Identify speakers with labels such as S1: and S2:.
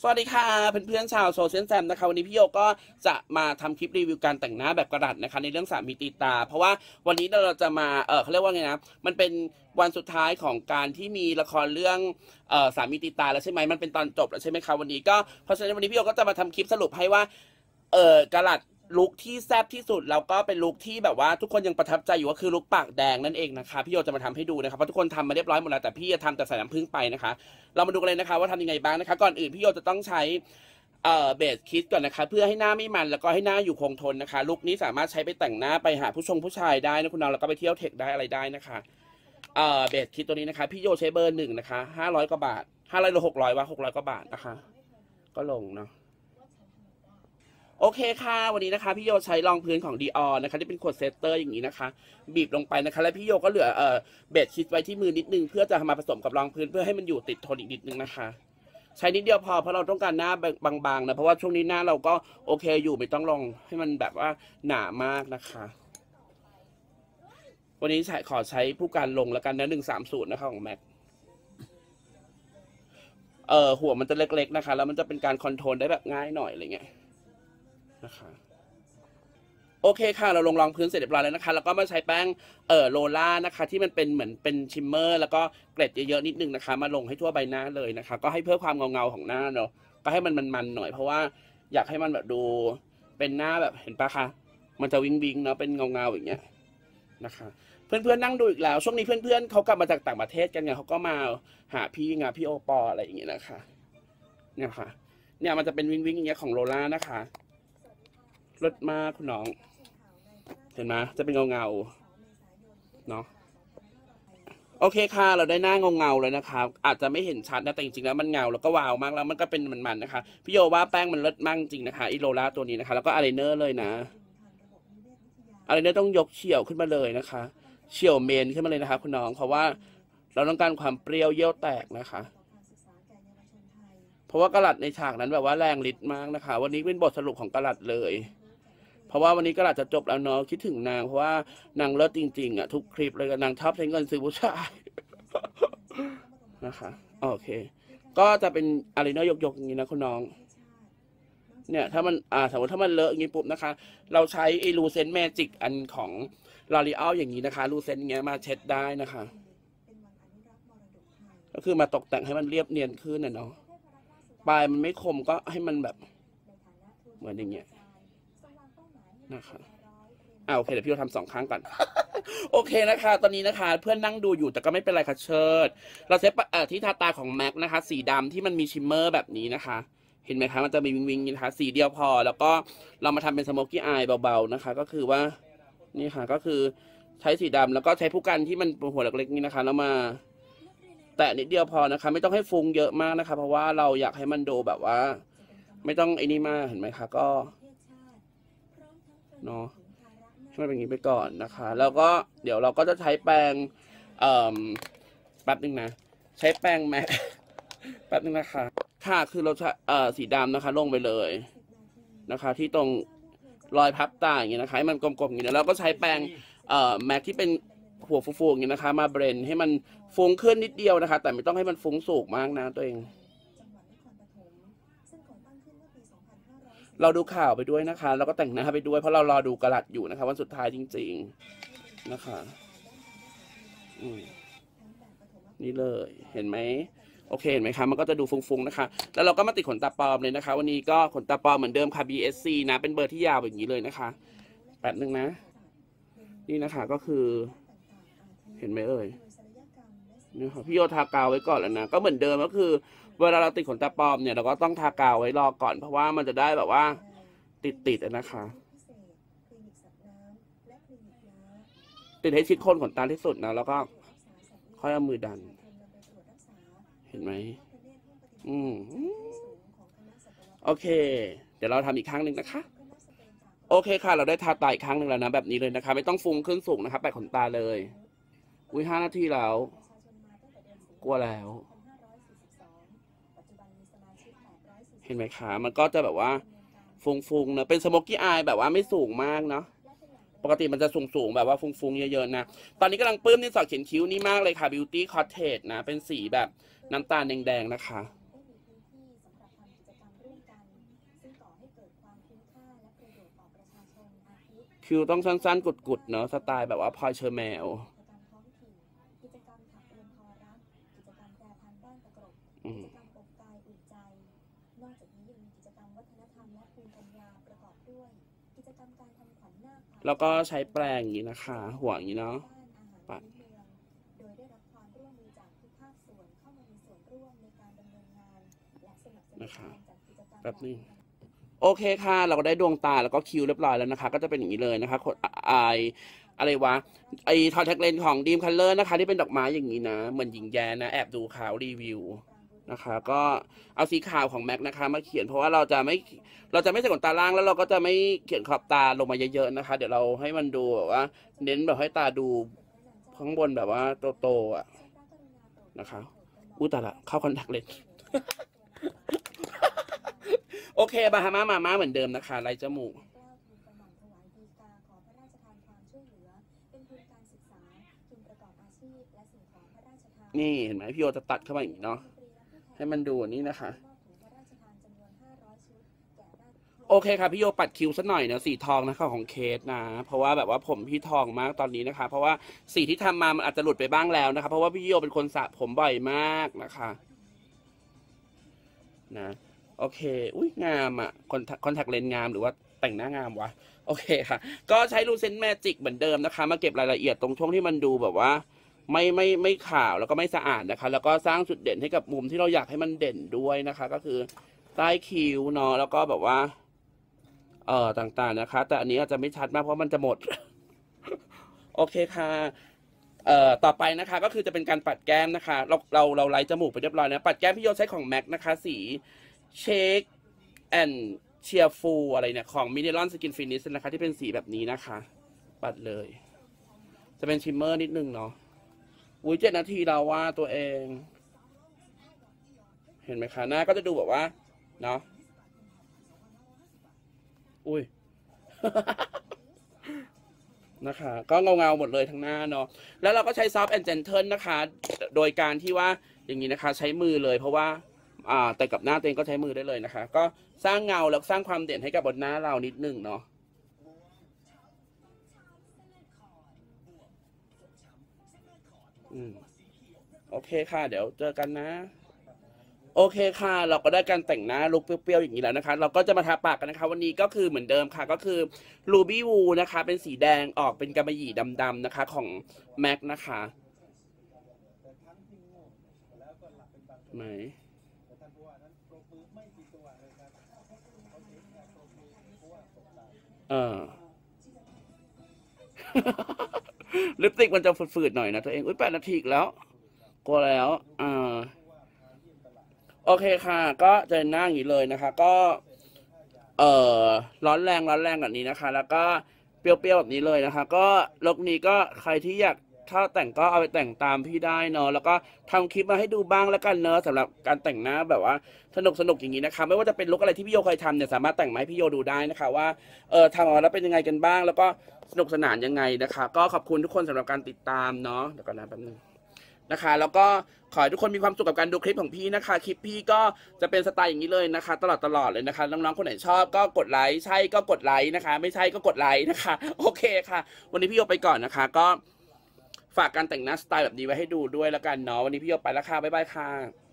S1: สวัสดีค่ะเพื่อนๆชาวโซเชียลแซมนะคะวันนี้พี่โยก็จะมาทำคลิปรีวิวการแต่งหน้าแบบกระดาษนะคะในเรื่องสามีตีตา เพราะว่าวันนี้เราจะมาเออเขาเรียกว่าไงนะมันเป็นวันสุดท้ายของการที่มีละครเรื่องเออสามีตีตาแล้วใช่ไหมมันเป็นตอนจบแล้วใช่ไหมคะวันนี้ก็เพราะฉะนั้นวันนี้พี่โยก็จะมาทำคลิปสรุปให้ว่าเออกระดาษ ลุคที่แซ่บที่สุดแล้วก็เป็นลุคที่แบบว่าทุกคนยังประทับใจอยู่ก็คือลุคปากแดงนั่นเองนะคะพี่โยจะมาทำให้ดูนะครับเพราะทุกคนทำมาเรียบร้อยหมดแล้วแต่พี่จะทำแต่ใส่น้ำผึ้งไปนะคะ เรามาดูกันเลยนะคะ ว่าทำยังไงบ้างนะคะ ก่อนอื่นพี่โยจะต้องใช้เอ่อเบสคิดก่อนนะคะ เพื่อให้หน้าไม่มันแล้วก็ให้หน้าอยู่คงทนนะคะลุคนี้สามารถใช้ไปแต่งหน้าไปหาผู้ชงผู้ชายได้นะคุณน้องแล้วก็ไปเที่ยวเทคได้อะไรได้นะคะเอ่อเบสคิดตัวนี้นะคะพี่โยใช้เบอร์หนึ่งนะคะห้าร้อยกว่าบาทห้าร้อยหรือหกร้อยว่าหกร้อยกว่าบาทนะคะ ก็ลงเนาะ โอเคค่ะ วันนี้นะคะ พี่โยใช้รองพื้นของ d ีออนะคะที่เป็นขวดเซตเตอร์อย่างนี้นะคะ บีบลงไปนะคะ แล้วพี่โยก็เหลือเอ่อเบสคิดไว้ที่มือนิดนึง เพื่อจะมาผสมกับรองพื้นเพื่อให้มันอยู่ติดทนอีกนิดนึงนะคะ ใช้นิดเดียวพอเพราะเราต้องการหน้าบางๆนะเพราะว่าช่วงนี้หน้าเราก็โอเคอยู่ไม่ต้องลองให้มันแบบว่าหนามากนะคะ วันนี้ขอใช้ผู้การลงแล้วกันนะหนึ่งสามศูนย์นะคะของแม็กเออหัวมันจะเล็กๆนะคะ แล้วมันจะเป็นการคอนโทรลได้แบบง่ายหน่อยอะไรเงี้ย นะคะโอเคค่ะ เราลงรองพื้นเสร็จเรียบร้อยแล้วนะคะ แล้วก็มาใช้แป้งเอ่อโลล่านะคะ ที่มันเป็นเหมือนเป็นชิมเมอร์ แล้วก็เกล็ดเยอะๆนิดนึงนะคะ มาลงให้ทั่วใบหน้าเลยนะคะ ก็ให้เพิ่มความเงาๆของหน้าเนาะก็ให้มันมันๆหน่อยเพราะว่าอยากให้มันแบบดูเป็นหน้าแบบเห็นปะคะ มันจะวิงวิงเนาะเป็นเงาๆอย่างเงี้ยนะคะ เพื่อนๆนั่งดูอีกแล้ว ช่วงนี้เพื่อนๆเขากลับมาจากต่างประเทศกันไงเขาก็มาหาพี่ไงพี่โอปออะไรอย่างเงี้ยนะคะ เนี่ยค่ะ เนี่ยมันจะเป็นวิงวิงอย่างเงี้ยของโลล่านะคะ รสมากคุณน้อง เห็นไหมจะเป็นเงาเงาเนาะโอเคค่ะ เราได้หน้าเงาเงาๆแล้วนะคะ อาจจะไม่เห็นชัดนะแต่จริงๆแล้วมันเงาแล้วก็วาวมากแล้วมันก็เป็นมันๆนะคะ พี่โยว่าแป้งมันเลิศมากจริงนะคะอีโรล่าตัวนี้นะคะ แล้วก็อายไลเนอร์เลยนะอายไลเนอร์ต้องยกเฉียวขึ้นมาเลยนะคะ เฉียวเมนขึ้นมาเลยนะคะ คุณน้องเพราะว่าเราต้องการความเปรี้ยวเยี่ยวแตกนะคะ เพราะว่ากระลัดในฉากนั้นแบบว่าแรงฤทธิ์มากนะคะ วันนี้เป็นบทสรุปของกระลัดเลย เพราะว่าวันนี้กระลัดจะจบแล้วเนาะคิดถึงนางเพราะว่านางเลิศจริงๆอะทุกคลิปเลยนางชอบใช้เงินซื้อผู้ชายนะคะโอเค ก็จะเป็นอะไรเนาะยกๆอย่างนี้นะคุณน้อง เนี่ยถ้ามันอ่าสมมติถ้ามันเลอะอย่างนี้ปุ๊บนะคะ เราใช้ไอ้ลูเซนแมจิกอันของลอรีอ l อย่างนี้นะคะลูเซนเงี้ยมาเช็ดได้นะคะ ก็คือมาตกแต่งให้มันเรียบเนียนขึ้นน่ะเนาะปลายมันไม่คมก็ให้มันแบบ เหมือนอย่างเงี้ย นะคะอ่าโอเคเดี๋ยวพี่เราทำสองครั้งก่อน โอเคนะคะ ตอนนี้นะคะ เพื่อนนั่งดูอยู่แต่ก็ไม่เป็นไรค่ะเชิด เราใช้เอ่อที่ทาตาของแม็กนะคะ สีดำที่มันมีชิมเมอร์แบบนี้นะคะ เห็นไหมคะมันจะมีวิงวิงนะคะ สีเดียวพอ แล้วก็เรามาทำเป็นสโมกกี้อายเบาๆนะคะ ก็คือว่านี่ค่ะก็คือใช้สีดำแล้วก็ใช้ผู้กันที่มันหัวเล็กๆนี่นะคะ แล้วมาแตะนิดเดียวพอนะคะ ไม่ต้องให้ฟุ้งเยอะมากนะคะ เพราะว่าเราอยากให้มันดูแบบว่า ไม่ต้องไอ้นี่มากเห็นไหมคะก็ เนาะให้มันเป็นอย่างนี้ไปก่อนนะคะ แล้วก็เดี๋ยวเราก็จะใช้แปรงเอ่อแป๊บนึงนะ ใช้แปรงแม็กแป๊บนึงนะคะค่ะคือเราใช้เอ่อสีดำนะคะ ลงไปเลยนะคะ ที่ตรงรอยพับตาอย่างเงี้ยนะคะให้มันกลมๆอย่างเงี้ยแล้วเราก็ใช้แปรงเอ่อแม็กที่เป็นหัวฟูๆอย่างนี้ยนะคะ มาเบรนให้มันฟุ้งขึ้นนิดเดียวนะคะ แต่ไม่ต้องให้มันฟุ้งสูงมากนะตัวเอง เราดูข่าวไปด้วยนะคะ แล้วก็แต่งหน้าไปด้วย เพราะเรารอดูกระลัดอยู่นะคะ วันสุดท้ายจริง ๆนะคะนี่เลยเห็นไหมโอเคเห็นไหมคะมันก็จะดูฟุ้งๆนะคะ แล้วเราก็มาติดขนตาปลอมเลยนะคะ วันนี้ก็ขนตาปลอมเหมือนเดิมค่ะ BSC นะเป็นเบอร์ที่ยาวอย่างนี้เลยนะคะแป๊บนึงนะ นี่นะคะก็คือ เห็นไหมเอ่ย นี่ค่ะพี่โยทากาวไว้ก่อนแล้วนะก็เหมือนเดิมก็คือ เวลาเราติดขนตาปลอมเนี่ยเราก็ต้องทากาวไว้รอก่อน เพราะว่ามันจะได้แบบว่าติดติดๆอะนะคะ ติดให้ชิดคนขนตาที่สุดนะแล้วก็ค่อยเอามือดัน เห็นไหมอืมโอเค เดี๋ยวเราทำอีกครั้งหนึ่งนะคะโอเคค่ะ เราได้ทาตาอีกครั้งหนึ่งแล้วนะแบบนี้เลยนะคะ ไม่ต้องฟุ้งขึ้นสูงนะคะแปะขนตาเลย อุ้ยห้านาทีแล้ว กลัวแล้ว เห็นไหมคะ มันก็จะแบบว่าฟุ้งๆเนอะเป็นสโมกกี้อายแบบว่าไม่สูงมากเนาะปกติมันจะสูงๆ แบบว่าฟุ้งๆ เยอะๆ นะ ตอนนี้กำลังปื้มนี่สอดเขียนคิ้วนี่มากเลยค่ะ Beauty Cottage นะ เป็นสีแบบน้ำตาลแดงๆ นะคะ คิ้วต้องสั้นๆ กุดๆ เนาะสไตล์แบบว่าพอยเชอร์แมว
S2: แล้วก็
S1: ใช้แปรงอย่างนี้นะคะ หัวอย่างนี้เนาะ
S2: ด้านอาหารพื้นเมืองโดยได้รัดำเนินงานและสนับสนุน
S1: นะคะแป๊บนึงโอเคค่ะ เราก็ได้ดวงตาแล้วก็คิวเรียบร้อยแล้วนะคะ ก็จะเป็นอย่างนี้เลยนะคะขดไออะไรวะไอทอแท็กเลนของดีมคัลเลอร์นะคะ ที่เป็นดอกไม้อย่างนี้นะ เหมือนหญิงแย้นะ แอบดูข่าวรีวิว นะคะก็เอาสีขาวของแม็กนะคะมาเขียนเพราะว่าเราจะไม่เราจะไม่ใส่ขนตาล่างแล้วเราก็จะไม่เขียนขอบตาลงมาเยอะๆนะคะ เดี๋ยวเราให้มันดูแบบว่า เน้นแบบให้ตาดูข้างบนแบบว่าโตๆอะนะคะอู้ตาละเข้าคอนแทคเลนโอเคบาฮามามามาเหมือนเดิมนะคะไรจมูก
S2: กล้ายดีกาขอพระราชทานความช่วยเหลือเป็นทุนการศึกษาทุนประกอบอาชีพและสิ่งของพระราชทาน
S1: นี่เห็นไหมพี่โอจะตัดเข้ามาอย่างนี้เนาะ ให้มันดูนี้นะคะ โอเคค่ะพี่โยปัดคิ้วสักหน่อยนะสีทองนะคะของเคสนะ เพราะว่าแบบว่าผมพี่ทองมากตอนนี้นะคะ เพราะว่าสีที่ทำมามันอาจจะหลุดไปบ้างแล้วนะคะเพราะว่าพี่โยเป็นคนสระผมบ่อยมากนะคะนะโอเค อุ้ยงามอะคอนคอนแทคเลนส์งามหรือว่าแต่งหน้างามวะ โอเคค่ะ ก็ใช้ลูเซนแมจิกเหมือนเดิมนะคะ มาเก็บรายละเอียดตรงช่วงที่มันดูแบบว่า ไม่ไม่ไม่ขาวแล้วก็ไม่สะอาดนะคะ แล้วก็สร้างจุดเด่นให้กับมุมที่เราอยากให้มันเด่นด้วยนะคะ ก็คือใต้คิ้วเนาะแล้วก็แบบว่า เอ่อต่างๆนะคะ แต่อันนี้อาจจะไม่ชัดมากเพราะมันจะหมด โอเคค่ะเอ่อต่อไปนะคะก็คือจะเป็นการปัดแก้มนะคะ เราเราเราไล่จมูกไปเรียบร้อยนะปัดแก้มพี่โยใช้ของแม็กนะคะ สีเชคแอนเชียฟูอะไรเนี่ย ของมิเนลอนสกินฟินิชนะคะ ที่เป็นสีแบบนี้นะคะ ปัดเลย จะเป็นชิมเมอร์นิดนึงเนาะ อุ้ยเจ็ดนาทีเราว่าตัวเอง เห็นไหมคะหน้าก็จะดูแบบว่า เนาะอุ้ยนะคะ ก็เงาเงาหมดเลยทั้งหน้าเนาะแล้วเราก็ใช้ซอฟต์แอนด์เจนเทิลนะคะ โดยการที่ว่าอย่างนี้นะคะ ใช้มือเลยเพราะว่าอ่าแต่กับหน้าตัวเองก็ใช้มือได้เลยนะคะ ก็สร้างเงาแล้วสร้างความเด่นให้กับบนหน้าเรานิดนึงเนาะ อืมโอเคค่ะ เดี๋ยวเจอกันนะ โอเคค่ะ เราก็ได้การแต่งหน้าลุคเปรี้ยวๆอย่างนี้แล้วนะคะ เราก็จะมาทาปากกันนะคะ วันนี้ก็คือเหมือนเดิมค่ะ ก็คือ Ruby w o o นะคะ เป็นสีแดงออกเป็นกำมะหยี่ดำๆนะคะ ของ MAC นะคะไหนเออ ลิปสติกมันจะฝืดๆหน่อยนะตัวเอง อุ้ยแปดนาทีอีกแล้วกลัวแล้ว อ่า โอเคค่ะ ก็จะนั่งอย่างนี้เลยนะคะ ก็ เอ่อ ร้อนแรงร้อนแรงแบบนี้นะคะ แล้วก็เปรี้ยวๆแบบนี้เลยนะคะ ก็ลกนี้ก็ใครที่อยาก ถ้าแต่งก็เอาไปแต่งตามพี่ได้เนอะแล้วก็ทำคลิปมาให้ดูบ้างแล้วกันเนอะสำหรับการแต่งหน้าแบบว่าสนุกสนุกอย่างนี้นะคะไม่ว่าจะเป็นลุคอะไรที่พี่โยเคยทำเนี่ยสามารถแต่งมาให้พี่โยดูได้นะคะว่าเออทำออกมาแล้วเป็นยังไงกันบ้าง แล้วก็สนุกสนานยังไงนะคะ ก็ขอบคุณทุกคนสำหรับการติดตามเนาะเดี๋ยวก่อนนะแป๊บนึงนะคะ แล้วก็ขอให้ทุกคนมีความสุขกับการดูคลิปของพี่นะคะ คลิปพี่ก็จะเป็นสไตล์อย่างนี้เลยนะคะ ตลอดตลอดเลยนะคะ น้องๆคนไหนชอบก็กดไลค์ใช่ก็กดไลค์นะคะ ไม่ใช่ก็กดไลค์นะคะ โอเคค่ะ วันนี้พี่โยไปก่อนนะคะ ก็ ฝากการแต่งหน้าสไตล์แบบนี้ไว้ให้ดูด้วยแล้วกันเนาะวันนี้พี่โยไปแล้วค่ะบ๊ายบายค่ะ